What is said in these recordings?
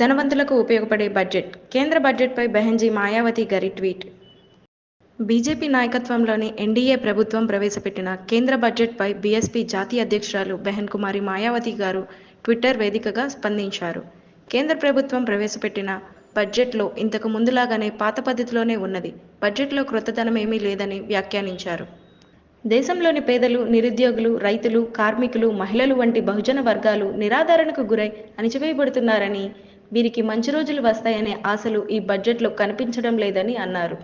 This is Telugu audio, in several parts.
ధనవంతులకు ఉపయోగపడే బడ్జెట్. కేంద్ర బడ్జెట్పై బెహెంజీ మాయావతి గారి ట్వీట్. బీజేపీ నాయకత్వంలోని ఎన్డీఏ ప్రభుత్వం ప్రవేశపెట్టిన కేంద్ర బడ్జెట్పై బీఎస్పీ జాతీయ అధ్యక్షురాలు బెహన్ కుమారి మాయావతి గారు ట్విట్టర్ వేదికగా స్పందించారు. కేంద్ర ప్రభుత్వం ప్రవేశపెట్టిన బడ్జెట్లో ఇంతకు ముందులాగానే పాత పద్ధతిలోనే ఉన్నది. బడ్జెట్లో క్రొత్తదనం ఏమీ లేదని వ్యాఖ్యానించారు. దేశంలోని పేదలు నిరుద్యోగులు రైతులు కార్మికులు మహిళలు వంటి బహుజన వర్గాలు నిరాధారణకు గురై అణిచివేయబడుతున్నారని వీరికి మంచి రోజులు వస్తాయనే ఆశలు ఈ బడ్జెట్లో కనిపించడం లేదని అన్నారు.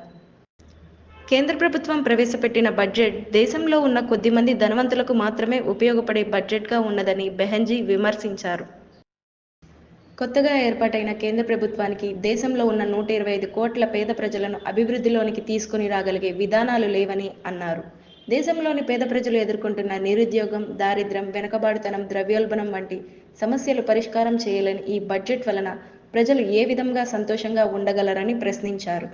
కేంద్ర ప్రభుత్వం ప్రవేశపెట్టిన బడ్జెట్ దేశంలో ఉన్న కొద్దిమంది ధనవంతులకు మాత్రమే ఉపయోగపడే బడ్జెట్గా ఉన్నదని బెహంజీ విమర్శించారు. కొత్తగా ఏర్పాటైన కేంద్ర ప్రభుత్వానికి దేశంలో ఉన్న నూట ఇరవై ఐదు కోట్ల పేద ప్రజలను అభివృద్ధిలోనికి తీసుకుని రాగలిగే విధానాలు లేవని అన్నారు. దేశంలోని పేద ప్రజలు ఎదుర్కొంటున్న నిరుద్యోగం దారిద్ర్యం వెనుకబాడుతనం ద్రవ్యోల్బణం వంటి సమస్యలు పరిష్కారం చేయలేని ఈ బడ్జెట్ వలన ప్రజలు ఏ విధంగా సంతోషంగా ఉండగలరని ప్రశ్నించారు.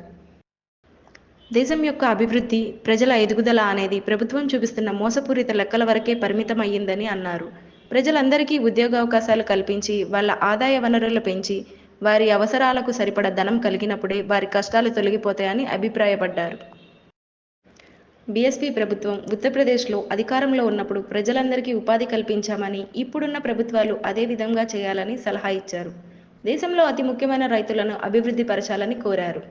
దేశం యొక్క అభివృద్ధి ప్రజల ఎదుగుదల అనేది ప్రభుత్వం చూపిస్తున్న మోసపూరిత లెక్కల వరకే పరిమితం అయ్యిందని అన్నారు. ప్రజలందరికీ ఉద్యోగ అవకాశాలు కల్పించి వాళ్ళ ఆదాయ వనరులు పెంచి వారి అవసరాలకు సరిపడ ధనం కలిగినప్పుడే వారి కష్టాలు తొలగిపోతాయని అభిప్రాయపడ్డారు. బీఎస్పీ ప్రభుత్వం ఉత్తరప్రదేశ్లో అధికారంలో ఉన్నప్పుడు ప్రజలందరికీ ఉపాధి కల్పించామని ఇప్పుడున్న ప్రభుత్వాలు అదే విధంగా చేయాలని సలహా ఇచ్చారు. దేశంలో అతి ముఖ్యమైన రైతులను అభివృద్ధి పరచాలని కోరారు.